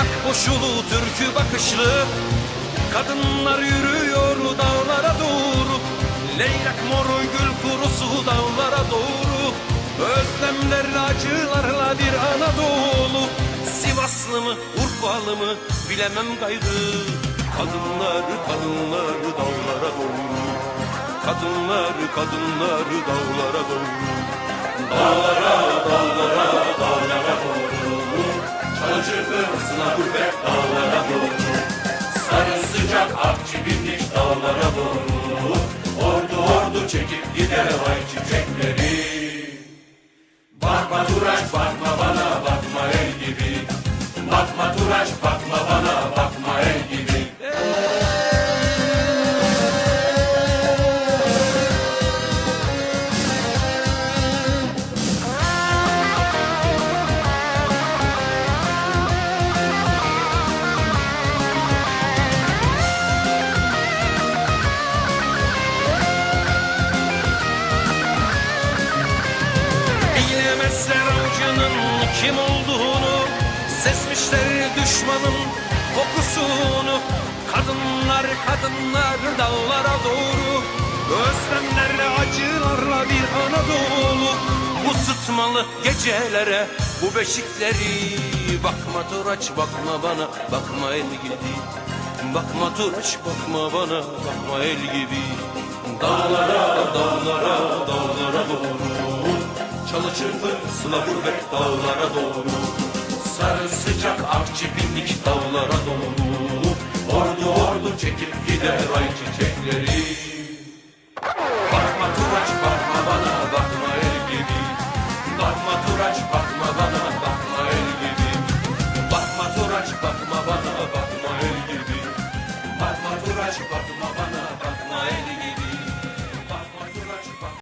ak boşulu türkü bakışlı Kadınlar yürüyor dağlara doğru? Leylak moru gül kurusu dağlara doğru. Özlemlerle acılarla bir Anadolu. Sivaslı mı Urfalı mı bilemem gayrı. Kadınlar kadınlar dağlara doğru. Kadınlar kadınlar dağlara doğru. Dağlara Çalışır ısına gurbet dağlara doğru. Sarı sıcak akçı binmiş dağlara doğru. Ordu ordu çekip gider ay çiçekleri. Bakma Turaç bakma bakma Bilemezler avcının kim olduğunu Sezmişler düşmanın kokusunu. Kadınlar kadınlar dağlara doğru Özlemlerle acılarla bir Anadolu. Bu sıtmalı gecelere bu beşikleri Bakma Turaç bakma bana bakma el gibi. Bakma Turaç bakma bana bakma el gibi. Dağlara dağlara dağlara doğru çalışırdı. Sıla gurbet dağlara doğru Sarı sıcak akçı bindik dağlara doğru Ordu ordu çekip gider ay çiçekleri. Bakma Turaç bakma bana bakma el gibi. Bakma Turaç bakma bana bakma el gibi. Bakma Turaç bakma bana bakma el gibi. Bakma Turaç bakma